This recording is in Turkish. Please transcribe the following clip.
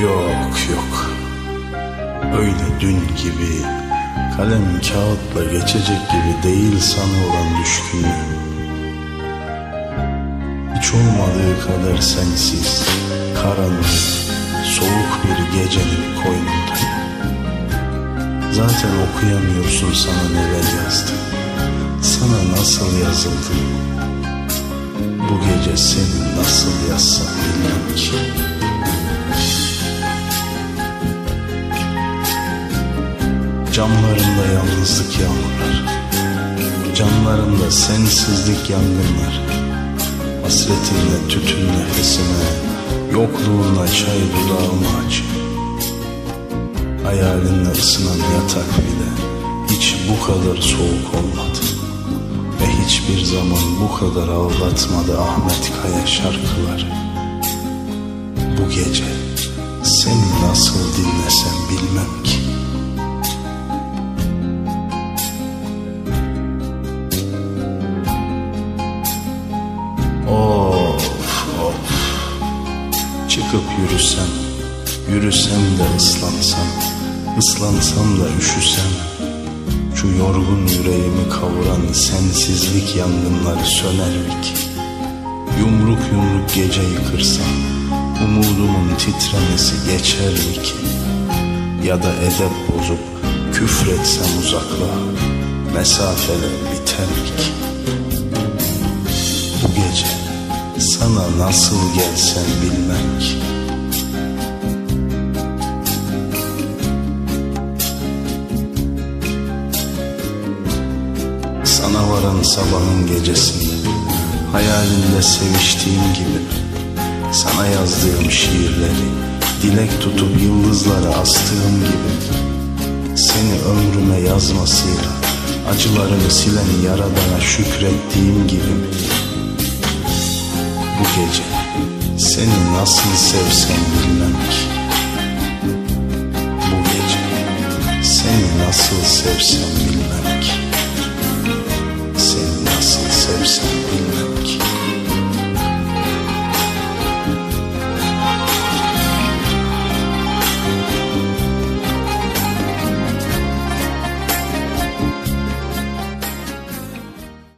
Yok yok. Öyle dün gibi kalem kağıtla geçecek gibi değil sana olan düşkünlüğüm. Hiç olmadığı kadar sensiz, karanlık, soğuk bir gecenin koynunda. Zaten okuyamıyorsun sana neler yazdım. Sana nasıl yazıldı? Bu gece seni nasıl yazsam bilmem ki. Camlarında yalnızlık yağmurlar. Canlarında sensizlik yangınlar. Hasretinle tütün nefesime Yokluğunla çay dudağıma acı Hayalinle ısınan yatak bile Hiç bu kadar soğuk olmadı. Ve hiçbir zaman bu kadar ağlatmadı Ahmet Kaya şarkıları. Bu gece seni nasıl dinlesem bilmem Çıkıp yürüsem Yürüsem de ıslansam Islansam da üşüsem Şu yorgun yüreğimi kavuran Sensizlik yangınları söner mi ki Yumruk yumruk gece yıkırsam Umudumun titremesi geçer mi ki Ya da edep bozup Küfretsem uzaklığa Mesafeler biter mi ki sana nasıl gelsem bilmem ki. Sana varan sabahın gecesinde hayalinde seviştiğim gibi. Sana yazdığım şiirleri dilek tutup yıldızlara astığım gibi. Seni ömrüme yazmasıyla acılarımı silen yaradana şükrettiğim gibi bu gece seni nasıl sevsem bilmem. Ki Bu gece seni nasıl sevsem bilmem. Ki Seni nasıl sevsem